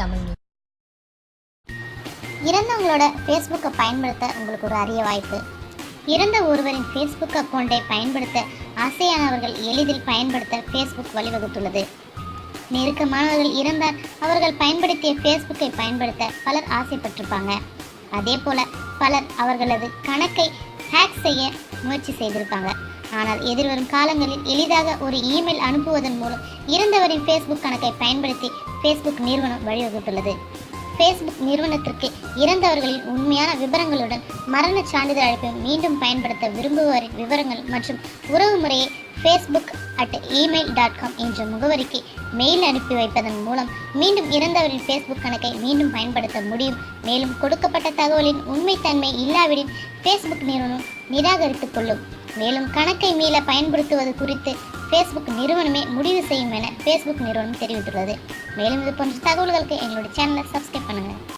Tamil news இறந்தவங்களோட ஃபேஸ்புக்கை பயன்படுத்த உங்களுக்கு ஒரு அரிய வாய்ப்பு. இறந்த ஒருவரின் ஃபேஸ்புக் அக்கௌண்ட்டை பயன்படுத்த ஆசையானவர்கள் எளிதில் பயன்படுத்த ஃபேஸ்புக் வழிவகுத்துள்ளது. நெருக்கமானவர்கள் இறந்தால் அவர்கள் பயன்படுத்திய ஃபேஸ்புக்கை பயன்படுத்த பலர் ஆசைப்பட்டிருப்பாங்க. அதே போல பலர் அவர்களது கணக்கை ஹேக் செய்ய முயற்சி செய்திருப்பாங்க. ஆனால் எதிர்வரும் காலங்களில் எளிதாக ஒரு இமெயில் அனுப்புவதன் மூலம் இறந்தவரின் ஃபேஸ்புக் கணக்கை பயன்படுத்தி ஃபேஸ்புக் நிறுவனம் வழிவகுத்துள்ளது. ஃபேஸ்புக் நிறுவனத்திற்கு இறந்தவர்களின் உண்மையான விவரங்களுடன் மரண சான்றிதழ் அழைப்பை மீண்டும் பயன்படுத்த விரும்புவோரின் விவரங்கள் மற்றும் உறவு முறையை Facebook at email dot com என்ற முகவரிக்கு மெயில் அனுப்பி வைப்பதன் மூலம் மீண்டும் இறந்தவரின் ஃபேஸ்புக் கணக்கை மீண்டும் பயன்படுத்த முடியும். மேலும் கொடுக்கப்பட்ட தகவலின் உண்மைத்தன்மை இல்லாவிடின் ஃபேஸ்புக் நிறுவனம் நிராகரித்துக் கொள்ளும். மேலும் கணக்கை மீள பயன்படுத்துவது குறித்து ஃபேஸ்புக் நிறுவனமே முடிவு செய்யும் என ஃபேஸ்புக் நிறுவனம் தெரிவித்துள்ளது. மேலும் இது போன்ற தகவல்களுக்கு எங்களுடைய சேனலை சப்ஸ்கிரைப் பண்ணுங்கள்